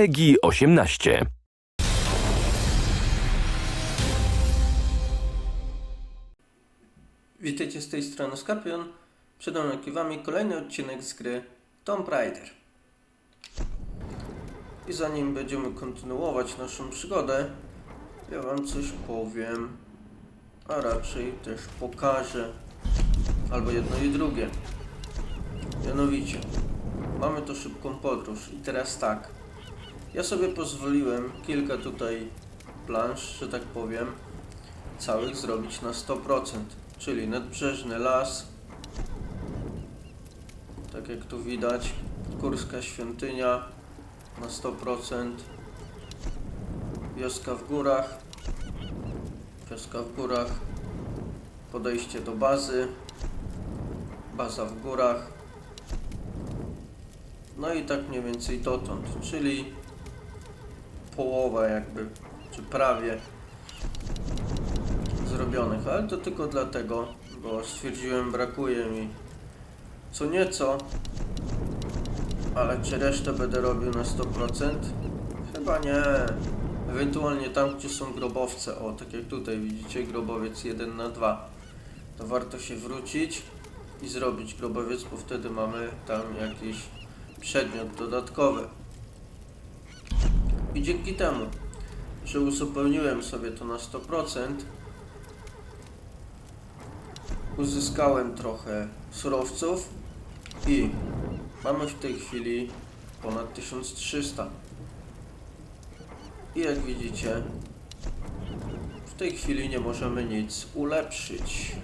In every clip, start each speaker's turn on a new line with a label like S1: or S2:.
S1: PEGI 18.
S2: Witajcie z tej strony Skorpion. Przed wami kolejny odcinek z gry Tomb Raider. I zanim będziemy kontynuować naszą przygodę, ja wam coś powiem, a raczej też pokażę. Albo jedno i drugie. Mianowicie, mamy tu szybką podróż i teraz tak. Ja sobie pozwoliłem kilka tutaj plansz, że tak powiem, całych zrobić na 100%, czyli nadbrzeżny las, tak jak tu widać, Górska Świątynia na 100%, Wioska w górach, Wioska w górach, podejście do bazy, baza w górach, no i tak mniej więcej dotąd, czyli połowa jakby, czy prawie zrobionych, ale to tylko dlatego, bo stwierdziłem brakuje mi co nieco, ale czy resztę będę robił na 100%? Chyba nie. Ewentualnie tam, gdzie są grobowce, o tak jak tutaj widzicie, grobowiec 1 na 2 to warto się wrócić i zrobić grobowiec, bo wtedy mamy tam jakiś przedmiot dodatkowy. I dzięki temu, że uzupełniłem sobie to na 100%, uzyskałem trochę surowców i mamy w tej chwili ponad 1300. I jak widzicie, w tej chwili nie możemy nic ulepszyć.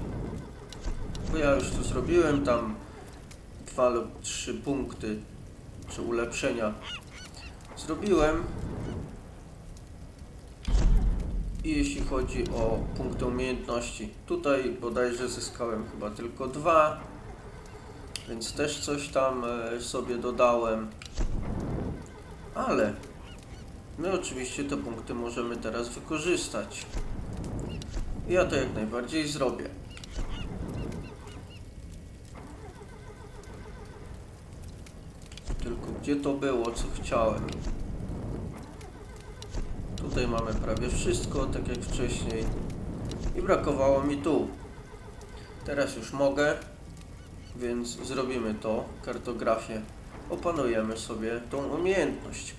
S2: Bo ja już to zrobiłem, tam dwa lub trzy punkty czy ulepszenia zrobiłem. I jeśli chodzi o punkty umiejętności, tutaj bodajże zyskałem chyba tylko dwa, więc też coś tam e, sobie dodałem. Ale my oczywiście te punkty możemy teraz wykorzystać. Ja to jak najbardziej zrobię. Tylko gdzie to było, co chciałem? Tutaj mamy prawie wszystko, tak jak wcześniej. I brakowało mi tu. Teraz już mogę, więc zrobimy to, kartografię. Opanujemy sobie tą umiejętność.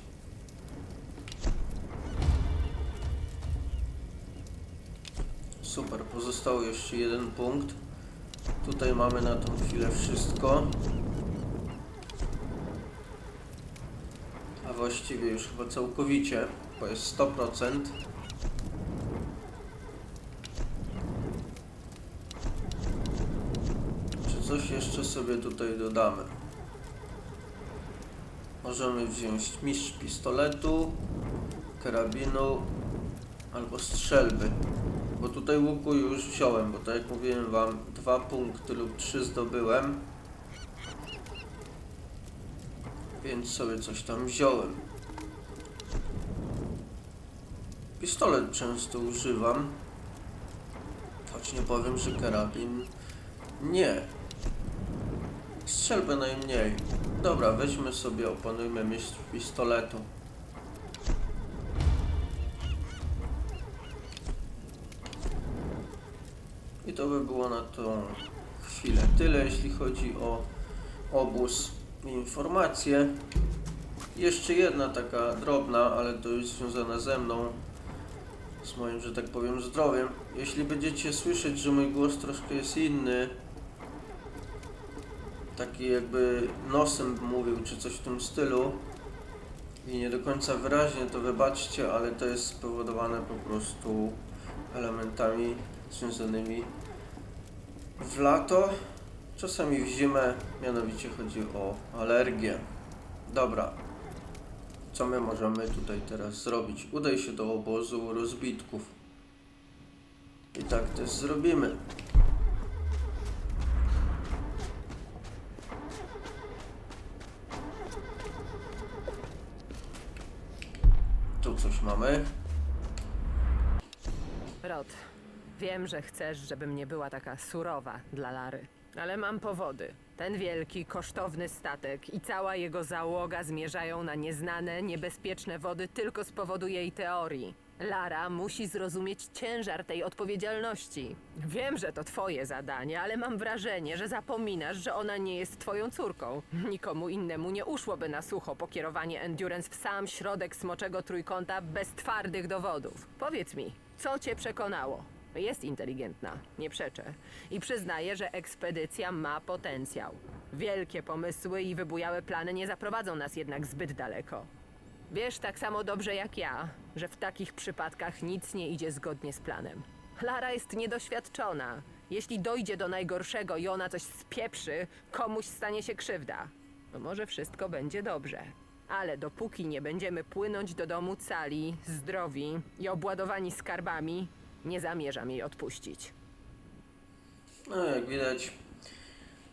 S2: Super, pozostał jeszcze jeden punkt. Tutaj mamy na tą chwilę wszystko. A właściwie już chyba całkowicie, bo jest 100%. Czy coś jeszcze sobie tutaj dodamy? Możemy wziąć mistrz pistoletu, karabinu albo strzelby. Bo tutaj łuku już wziąłem, bo tak jak mówiłem wam, dwa punkty lub trzy zdobyłem. Więc sobie coś tam wziąłem. Pistolet często używam. Choć nie powiem, że karabin nie. Strzelbę najmniej. Dobra, weźmy sobie, opanujmy mistrz pistoletu. I to by było na tą chwilę tyle, jeśli chodzi o obóz i informacje. Jeszcze jedna taka drobna, ale to już związana ze mną, z moim, że tak powiem, zdrowiem. Jeśli będziecie słyszeć, że mój głos troszkę jest inny, taki jakby nosem mówił, czy coś w tym stylu, i nie do końca wyraźnie, to wybaczcie, ale to jest spowodowane po prostu elementami związanymi w lato, czasami w zimę, mianowicie chodzi o alergię. Dobra, co my możemy tutaj teraz zrobić? Udaj się do obozu rozbitków. I tak też zrobimy. Tu coś mamy.
S3: Rod, wiem, że chcesz, żebym nie była taka surowa dla Lary.
S1: Ale mam powody. Ten wielki, kosztowny statek i cała jego załoga zmierzają na nieznane, niebezpieczne wody tylko z powodu jej teorii. Lara musi zrozumieć ciężar tej odpowiedzialności. Wiem, że to twoje zadanie, ale mam wrażenie, że zapominasz, że ona nie jest twoją córką. Nikomu innemu nie uszłoby na sucho pokierowanie Endurance w sam środek smoczego trójkąta bez twardych dowodów. Powiedz mi, co cię przekonało? Jest inteligentna, nie przeczę. I przyznaję, że ekspedycja ma potencjał. Wielkie pomysły i wybujałe plany nie zaprowadzą nas jednak zbyt daleko. Wiesz tak samo dobrze jak ja, że w takich przypadkach nic nie idzie zgodnie z planem. Lara jest niedoświadczona. Jeśli dojdzie do najgorszego i ona coś spieprzy, komuś stanie się krzywda. No może wszystko będzie dobrze. Ale dopóki nie będziemy płynąć do domu cali, zdrowi i obładowani skarbami, nie zamierzam jej odpuścić.
S2: No jak widać,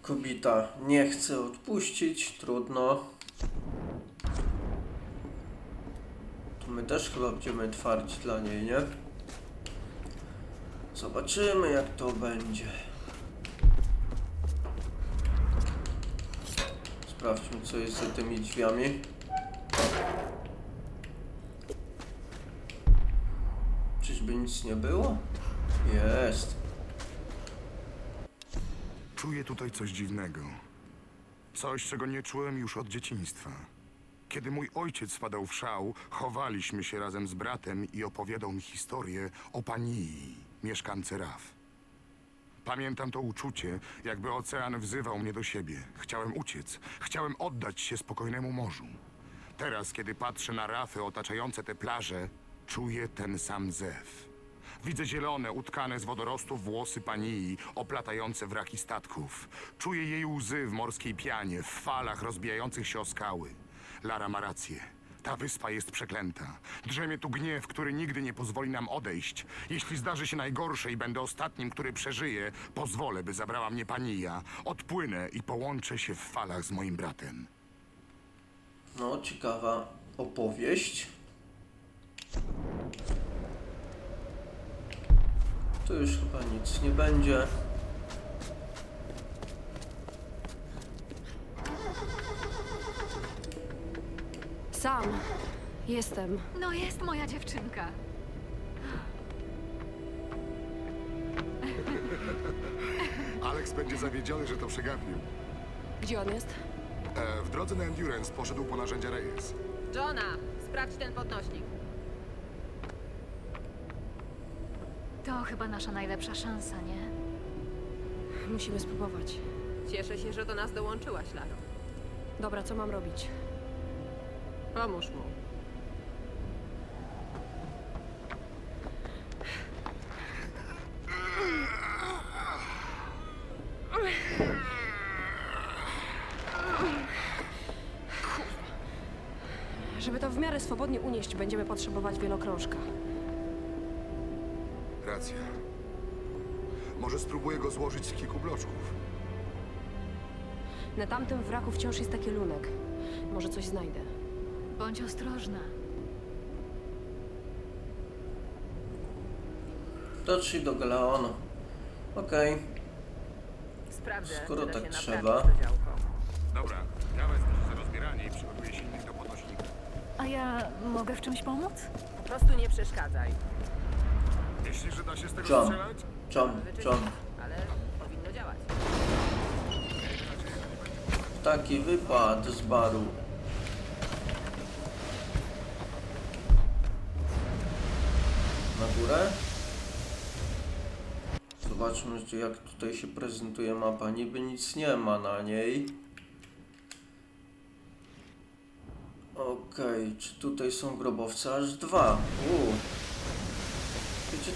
S2: kobieta nie chce odpuścić, trudno. To my też chyba będziemy twardzi dla niej, nie? Zobaczymy jak to będzie. Sprawdźmy co jest za tymi drzwiami. Czyżby nic nie było? Jest.
S3: Czuję tutaj coś dziwnego. Coś, czego nie czułem już od dzieciństwa. Kiedy mój ojciec wpadał w szał, chowaliśmy się razem z bratem i opowiadał mi historię o Panii, mieszkance Raf. Pamiętam to uczucie, jakby ocean wzywał mnie do siebie. Chciałem uciec, chciałem oddać się spokojnemu morzu. Teraz, kiedy patrzę na rafy otaczające te plaże, czuję ten sam zew. Widzę zielone, utkane z wodorostów włosy Panii, oplatające wraki statków. Czuję jej łzy w morskiej pianie, w falach rozbijających się o skały. Lara ma rację. Ta wyspa jest przeklęta. Drzemie tu gniew, który nigdy nie pozwoli nam odejść. Jeśli zdarzy się najgorsze i będę ostatnim, który przeżyje, pozwolę, by zabrała mnie Pania. Odpłynę i połączę się w falach z moim bratem.
S2: No, ciekawa opowieść. Tu już chyba nic nie będzie.
S4: Sam. Jestem.
S5: No jest moja dziewczynka.
S3: Alex będzie zawiedziony, że to przegapił.
S4: Gdzie on jest?
S3: E, w drodze na Endurance poszedł po narzędzia Reyes.
S1: Johna, sprawdź ten podnośnik.
S5: To chyba nasza najlepsza szansa, nie?
S4: Musimy spróbować.
S1: Cieszę się, że do nas dołączyłaś, Laro.
S4: Dobra, co mam robić?
S1: Pomóż mu.
S4: Żeby to w miarę swobodnie unieść, będziemy potrzebować wielokrążka.
S3: Racja. Może spróbuję go złożyć z kilku bloczków.
S4: Na tamtym wraku wciąż jest taki lunek. Może coś znajdę.
S5: Bądź ostrożna.
S2: Dotrzyj do Galeonu. Okej.
S1: Sprawdzę,
S2: Skoro
S1: czy da
S2: tak
S1: się
S2: trzeba.
S1: naprawić to działko.
S3: Dobra, za rozbieranie i przygotuję silnik do podnośnika.
S5: A ja mogę w czymś pomóc?
S1: Po prostu nie przeszkadzaj.
S3: Myślisz, że da się z tego
S2: John.
S3: strzelać?
S1: Wyczyścisz,
S2: John.
S1: ale powinno działać.
S2: Taki wypad z baru. Na górę. Zobaczmy, czy jak tutaj się prezentuje mapa. Niby nic nie ma na niej. Okej, czy tutaj są grobowce? Aż dwa. Uuu.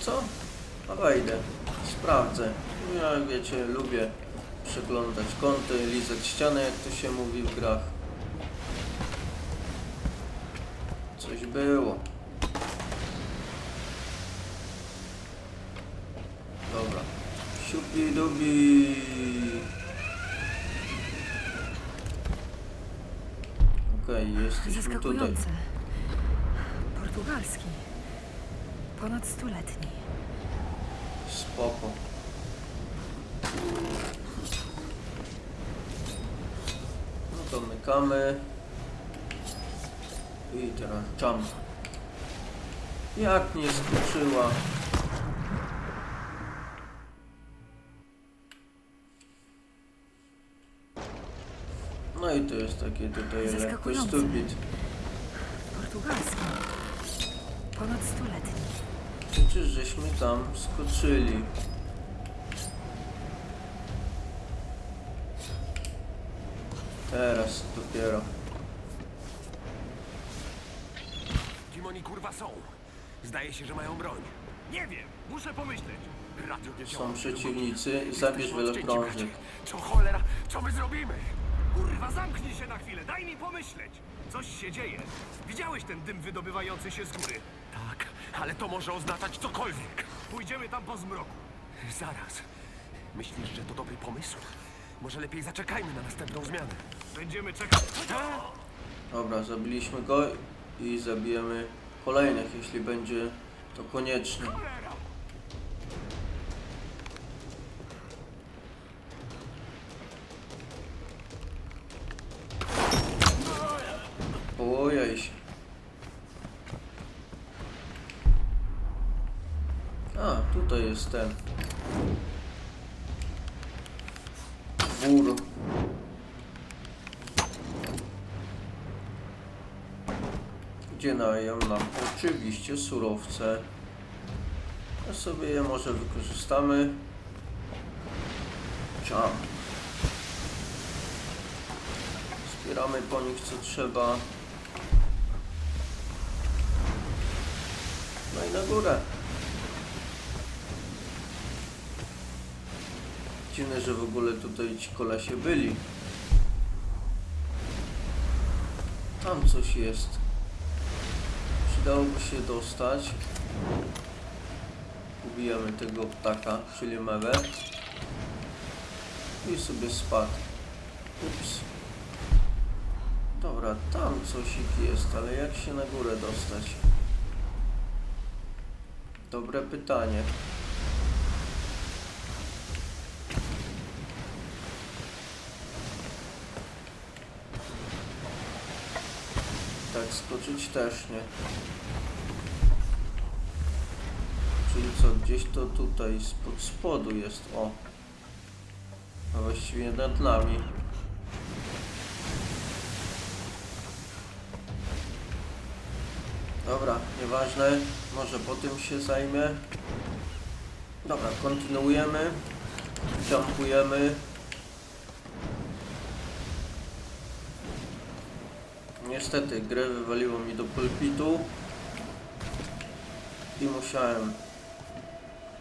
S2: Co? A wejdę. Sprawdzę. Ja wiecie, lubię przeglądać kąty, lizać ściany, jak to się mówi w grach. Coś było. Dobra. Siupi dubi. Okej, jesteśmy tutaj.
S6: Portugalski. Ponad stuletni.
S2: Spoko. Domykamy. I teraz jump. Jak nie skoczyła? No i to jest takie tutaj lekko stupid.
S6: Portugalski. Ponad stuletni.
S2: Przecież żeśmy tam skoczyli. Teraz dopiero.
S7: Kim oni kurwa są? Zdaje się, że mają broń.
S8: Nie wiem, muszę pomyśleć.
S7: Radio nie działa.
S2: Są przeciwnicy. Zabierz
S7: Jesteśmy odcięci,
S2: wielokrążek.
S7: bracie. Co cholera? Co my zrobimy?
S8: Kurwa, zamknij się na chwilę, daj mi pomyśleć. Coś się dzieje. Widziałeś ten dym wydobywający się z góry.
S7: Tak, ale to może oznaczać cokolwiek.
S8: Pójdziemy tam po zmroku.
S7: Zaraz. Myślisz, że to dobry pomysł? Może lepiej zaczekajmy na następną zmianę.
S8: Będziemy czekać.
S2: Dobra, zabiliśmy go i zabijemy kolejnych, jeśli będzie to konieczne. Ojej się. Tutaj jest ten. Wór. gdzie dają nam oczywiście surowce. A sobie je może wykorzystamy. Jump. Zbieramy po nich co trzeba. No i na górę. Dziwne, że w ogóle tutaj ci kolesie byli. Tam coś jest. Przydałoby się dostać. Ubijamy tego ptaka, czyli mewę. I sobie spadł. Ups. Dobra, tam coś jest, ale jak się na górę dostać? Dobre pytanie. Tak, skoczyć też nie. Czyli co, gdzieś to tutaj spod spodu jest, o. A właściwie nad nami. Dobra, nieważne. Może po tym się zajmę. Dobra, kontynuujemy. Jumpujemy. Niestety, grę wywaliło mi do pulpitu i musiałem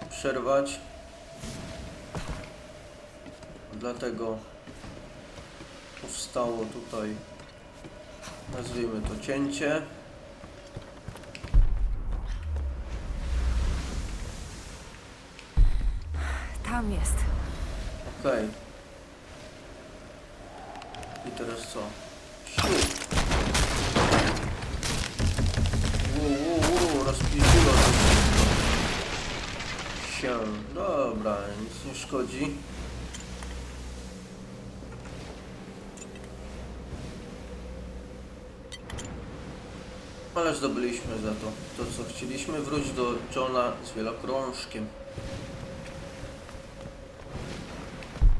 S2: przerwać. Dlatego powstało tutaj, nazwijmy to cięcie.
S6: Tam jest.
S2: Okej. I teraz co? Siu. Uu, uu, uu, rozpiździło to się. Dobra, nic nie szkodzi. Ale zdobyliśmy za to to, co chcieliśmy. Wróć do Johna z wielokrążkiem.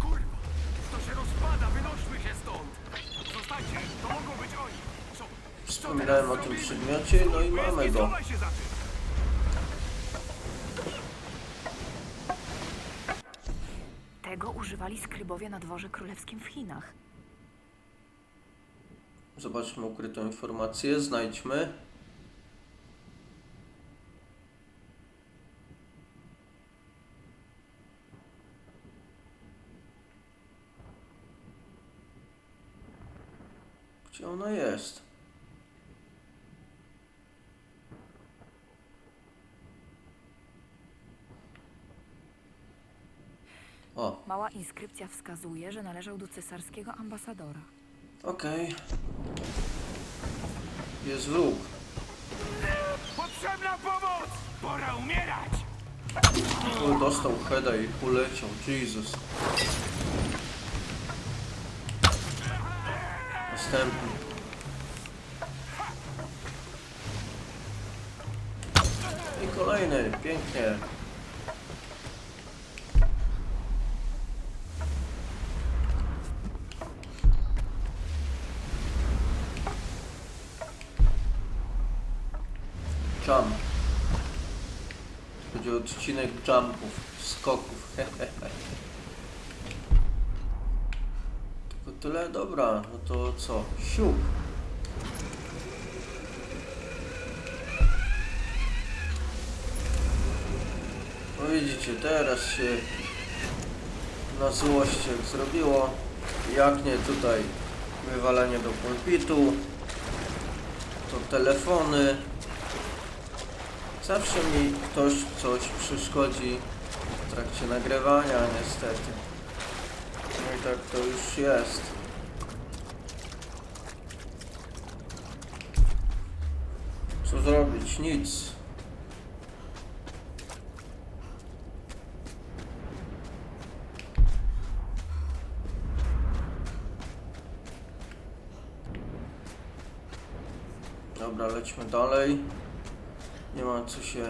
S7: Kurwa! To się rozpada, wynośmy się stąd!
S8: Zostańcie, to mogą być oni.
S2: Wspominałem o tym przedmiocie, no i mamy go.
S6: Tego używali skrybowie na dworze królewskim w Chinach.
S2: Zobaczmy ukrytą informację, znajdźmy. Gdzie ona jest? O,
S6: Mała inskrypcja wskazuje, że należał do cesarskiego ambasadora.
S2: okej. Jest wróg.
S8: Potrzebna pomoc! Pora umierać!
S2: O, dostał heada i poleciał. Jesus. Następny. I kolejny, pięknie. Jump. O odcinek jumpów, skoków. Tylko tyle, dobra, no to co? Siup. No widzicie, teraz się na złość jak zrobiło. Jak nie tutaj wywalanie do pulpitu, to telefony. Zawsze mi ktoś coś przeszkodzi w trakcie nagrywania, niestety. No i tak to już jest. Co zrobić? Nic. Dobra, lećmy dalej. Nie ma co się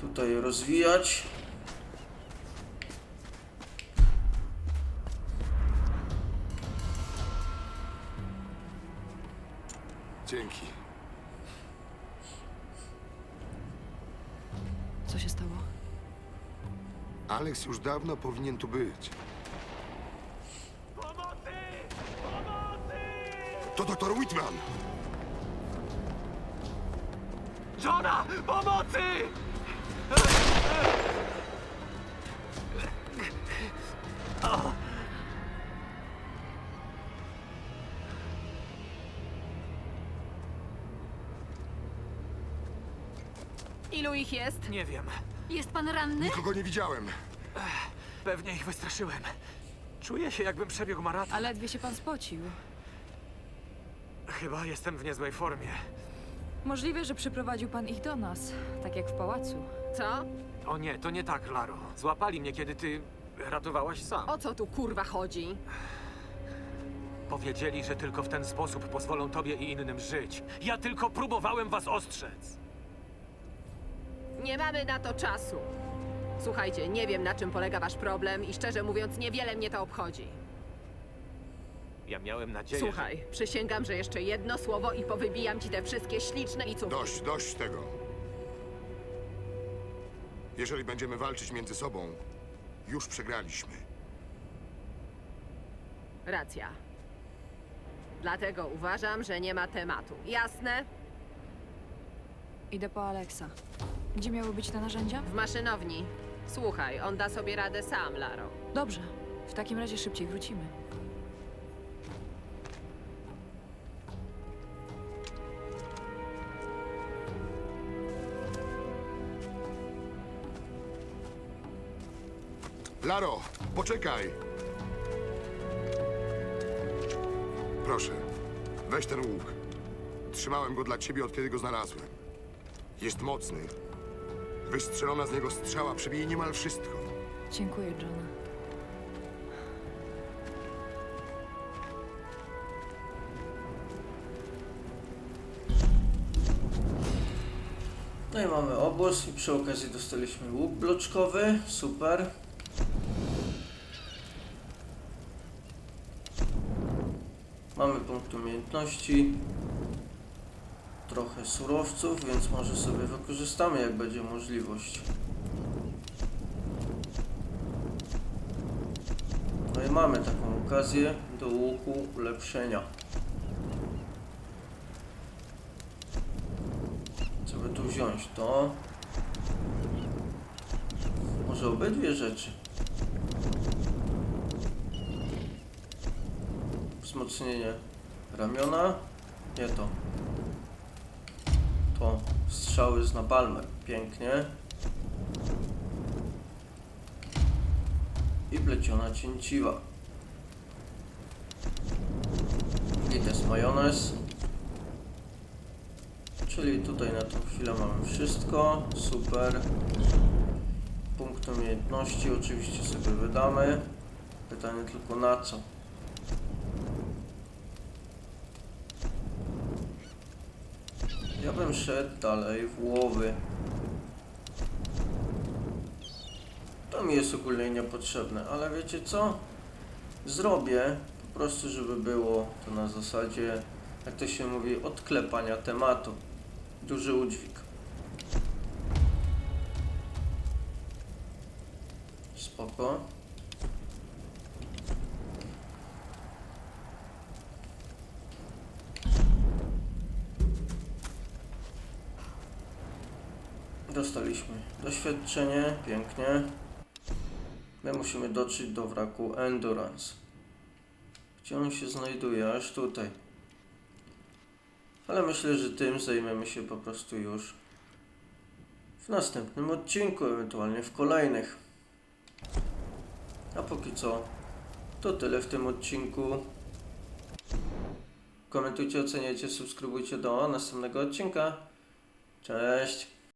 S2: tutaj rozwijać.
S3: Dzięki.
S4: Co się stało?
S3: Alex już dawno powinien tu być. To doktor Whitman!
S8: Johna! Pomocy!
S1: Ilu ich jest?
S8: Nie wiem.
S5: Jest pan ranny?
S3: Nikogo nie widziałem.
S8: Pewnie ich wystraszyłem. Czuję się, jakbym przebiegł maraton.
S4: A ledwie się pan spocił.
S8: Chyba jestem w niezłej formie.
S6: Możliwe, że przyprowadził pan ich do nas, tak jak w pałacu.
S1: Co?
S8: O nie, to nie tak, Laro. Złapali mnie, kiedy ty ratowałaś sam.
S1: O co tu kurwa chodzi?
S8: Powiedzieli, że tylko w ten sposób pozwolą tobie i innym żyć. Ja tylko próbowałem was ostrzec.
S1: Nie mamy na to czasu. Słuchajcie, nie wiem na czym polega wasz problem i szczerze mówiąc niewiele mnie to obchodzi.
S8: Ja miałem nadzieję,
S1: Słuchaj, przysięgam, że jeszcze jedno słowo i powybijam ci te wszystkie śliczne i córki.
S3: Dość, dość tego. Jeżeli będziemy walczyć między sobą, już przegraliśmy.
S1: Racja. Dlatego uważam, że nie ma tematu. Jasne?
S6: Idę po Alexa. Gdzie miały być te narzędzia?
S1: W maszynowni. Słuchaj, on da sobie radę sam, Laro.
S6: Dobrze. W takim razie szybciej wrócimy.
S3: Laro, poczekaj! Proszę, weź ten łuk. Trzymałem go dla ciebie, od kiedy go znalazłem. Jest mocny. Wystrzelona z niego strzała przebije niemal wszystko.
S6: Dziękuję, Johna.
S2: No i mamy obóz i przy okazji dostaliśmy łuk bloczkowy. Super. Mamy punkt umiejętności. Trochę surowców, więc może sobie wykorzystamy, jak będzie możliwość. No i mamy taką okazję do łuku ulepszenia. Co by tu wziąć? To. Może obydwie rzeczy. Wzmocnienie ramiona. Nie to. To. Strzały z napalmem. Pięknie. I pleciona cięciwa. I jest majonez. Czyli tutaj na tą chwilę mamy wszystko. Super. Punkt umiejętności oczywiście sobie wydamy. Pytanie tylko na co. Szedł dalej w łowy. To mi jest ogólnie niepotrzebne, ale wiecie co? Zrobię po prostu, żeby było to na zasadzie, jak to się mówi, odklepania tematu. Duży udźwig. Spoko. Dostaliśmy doświadczenie, pięknie. My musimy dotrzeć do wraku Endurance. Gdzie on się znajduje? Aż tutaj. Ale myślę, że tym zajmiemy się po prostu już w następnym odcinku, ewentualnie w kolejnych. A póki co, to tyle w tym odcinku. Komentujcie, oceniajcie, subskrybujcie do następnego odcinka. Cześć!